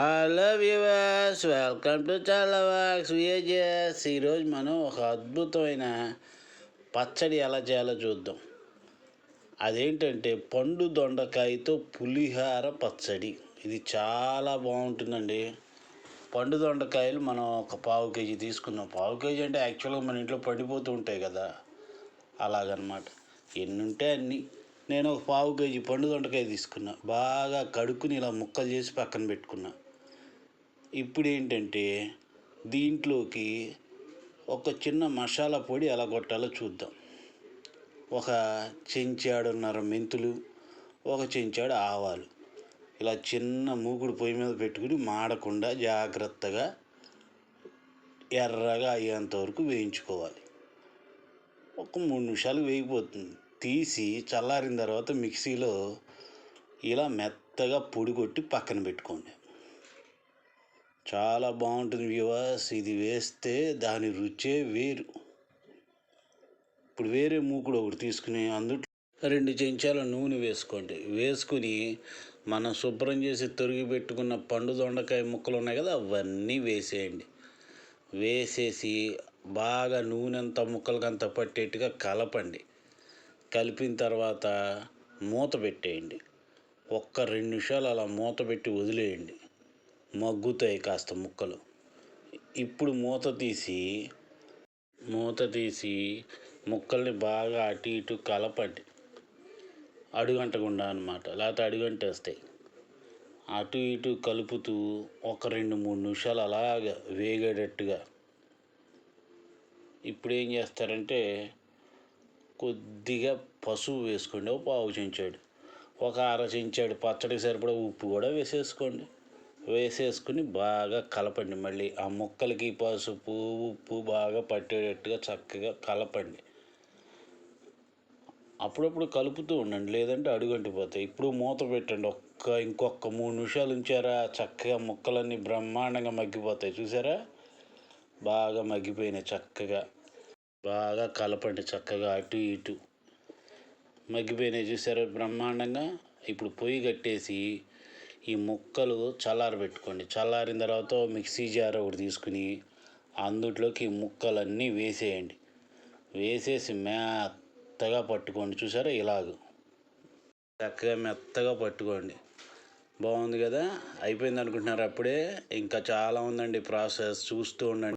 Hello viewers welcome to చాలవాక్స్ విఏజెస్ ఈరోజు మనం ఒక అద్భుతమైన పచ్చడి ఎలా చేయాలో చూద్దాం. అదేంటంటే పండు దొండకాయతో పులిహార పచ్చడి. ఇది చాలా బాగుంటుందండి. పండు దొండకాయలు మనం ఒక పావు కేజీ తీసుకున్నాం. పావు కేజీ అంటే యాక్చువల్గా మన ఇంట్లో పడిపోతూ ఉంటాయి కదా. అలాగనమాట. ఎన్ని ఉంటే అన్ని. నేను ఒక పావు కేజీ పండు దొండకాయ తీసుకున్నా. బాగా కడుక్కుని ఇలా ముక్కలు చేసి పక్కన పెట్టుకున్నా. ఇప్పుడు ఏంటంటే దీంట్లోకి ఒక చిన్న మసాలా పొడి ఎలా కొట్టాలో చూద్దాం. ఒక చెంచాడున్నర మెంతులు ఒక చెంచాడు ఆవాలు. ఇలా చిన్న మూకుడు పొయ్యి మీద పెట్టుకుని మాడకుండా జాగ్రత్తగా ఎర్రగా అయ్యేంత వరకు వేయించుకోవాలి. ఒక మూడు నిమిషాలు వేగిపోతుంది. తీసి చల్లారిన తర్వాత మిక్సీలో ఇలా మెత్తగా పొడి కొట్టి పక్కన పెట్టుకోండి. చాలా బాగుంటుంది వ్యూవర్స్. ఇది వేస్తే దాని రుచే వేరు. ఇప్పుడు వేరే మూకుడు ఒకటి తీసుకుని అందులో రెండు చెంచాల నూనె వేసుకోండి. వేసుకుని మనం శుభ్రం చేసి తొరిగి పెట్టుకున్న పండు దొండకాయ ముక్కలు ఉన్నాయి కదా అవన్నీ వేసేయండి. వేసేసి బాగా నూనె అంతా ముక్కలకంతా పట్టేట్టుగా కలపండి. కలిపిన తర్వాత మూత పెట్టేయండి. ఒక్క రెండు నిమిషాలు అలా మూత పెట్టి వదిలేయండి. మగ్గుతాయి కాస్త ముక్కలు. ఇప్పుడు మూత తీసి మూత తీసి ముక్కల్ని బాగా అటు ఇటు కలపండి. అడుగంటకుండా అనమాట లేకపోతే అడుగంటేస్తాయి. అటు ఇటు కలుపుతూ ఒక రెండు మూడు నిమిషాలు అలాగా వేగేటట్టుగా. ఇప్పుడు ఏం చేస్తారంటే కొద్దిగా పసుపు వేసుకోండి. ఒక పావు చెంచాడు. ఒక అర చెంచాడు పచ్చడికి సరిపడా ఉప్పు కూడా వేసేసుకోండి. వేసేసుకుని బాగా కలపండి. మళ్ళీ ఆ ముక్కలకి పసుపు ఉప్పు బాగా పట్టేటట్టుగా చక్కగా కలపండి. అప్పుడప్పుడు కలుపుతూ ఉండండి. లేదంటే అడుగంటిపోతాయి ఇప్పుడు మూత పెట్టండి. ఒక్క ఇంకొక మూడు నిమిషాలు ఉంచారా? చక్కగా ముక్కలన్నీ బ్రహ్మాండంగా మగ్గిపోతాయి. చూసారా? బాగా మగ్గిపోయినాయి చక్కగా. బాగా కలపండి చక్కగా అటు ఇటు. మగ్గిపోయినాయి చూసారా బ్రహ్మాండంగా? ఇప్పుడు పొయ్యి కట్టేసి ఈ ముక్కలు చల్లారబెట్టుకోండి చల్లారిన తర్వాత మిక్సీ జార్ ఒకటి తీసుకుని అందుట్లోకి ఈ ముక్కలన్నీ వేసేయండి. వేసేసి మెత్తగా పట్టుకోండి. చూసారా? ఇలాగ. చక్కగా మెత్తగా పట్టుకోండి. బాగుంది కదా? అయిపోయింది అనుకుంటున్నారు? అప్పుడే ఇంకా చాలా ఉందండి ప్రాసెస్. చూస్తూ ఉండండి.